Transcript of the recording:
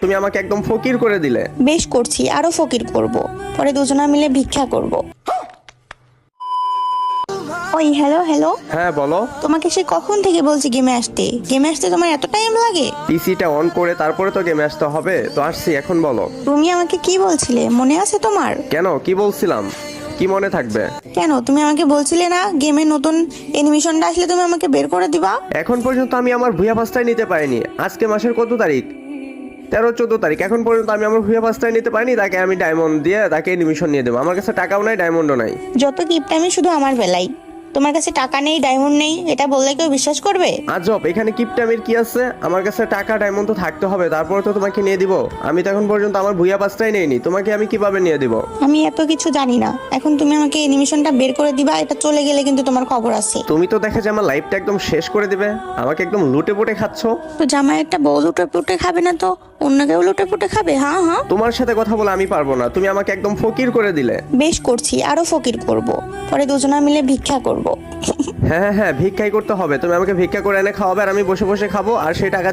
তুমি আমাকে একদম ফকির করে দিলে। বেশ করছি আরও ফকির করব। পরে দুজনা মিলে ভিক্ষা করব। ওই হ্যালো হ্যালো হ্যাঁ বলো। তোমাকে সে কখন থেকে বলছি গেমে আসতে? গেমে আসতে তোমার এত টাইম লাগে? পিসিটা অন করে তারপরে তো গেমে আসতে হবে। তো আসছি এখন বলো। তুমি আমাকে কি বলছিলে? মনে আছে তোমার? কেন? কি বলছিলাম? কি মনে থাকবে? কেন? তুমি আমাকে বলছিলে না গেমে নতুন অ্যানিমেশনটা আসলে তুমি আমাকে বের করে দিবা? এখন পর্যন্ত আমি আমার ভুয়া পাস্তায় নিতে পারিনি। আজকে মাসের কত তারিখ? তেরো চোদ্দ তারিখ। এখন পর্যন্ত আমি আমার ভুয়া পাস্তায় নিতে পারিনি তাকে আমি ডায়মন্ড দিয়ে তাকে অ্যানিমেশন নিয়ে দেবো। আমার কাছে টাকাও নাই ডায়মন্ডও নাই। যত গিফট আমি শুধু আমার বেলাই তোমার কাছে টাকা নেই ডায়মন্ড নেই এটা বললে কেউ বিশ্বাস করবে? আজব এখানে কিপটামির কি আছে? আমার কাছে টাকা ডায়মন্ড তো থাকতে হবে তারপরে তো তোমাকে নিয়ে দিব। আমি তো এখন পর্যন্ত আমার ভুয়া পাসটাই নেইনি তোমাকে আমি কীভাবে নিয়ে দিব? আমি এত কিছু জানি না। এখন তুমি আমাকে অ্যানিমেশনটা বের করে দিবা এটা চলে গেলে কিন্তু তোমার খবর আছে। তুমি তো দেখা যায় আমার লাইফটা একদম শেষ করে দিবে। আমাকে একদম লুটে পুটে খাচ্ছ। তো জামাই একটা বউ লুটে পুটে খাবে না তো? অন্য কেউ লুটে পুটে খাবে? হ্যাঁ হ্যাঁ। তোমার সাথে কথা বলে আমি পারব না। তুমি আমাকে একদম ফকির করে দিলে। বেশ করছি আরও ফকির করব। পরে দুজনা মিলে ভিক্ষা করব। হ্যাঁ হ্যাঁ হ্যাঁ ভিক্ষাই করতে হবে। তুমি আমাকে ভিক্ষা করে এনে খাওয়াবে আর আমি বসে বসে খাব আর সেই টাকা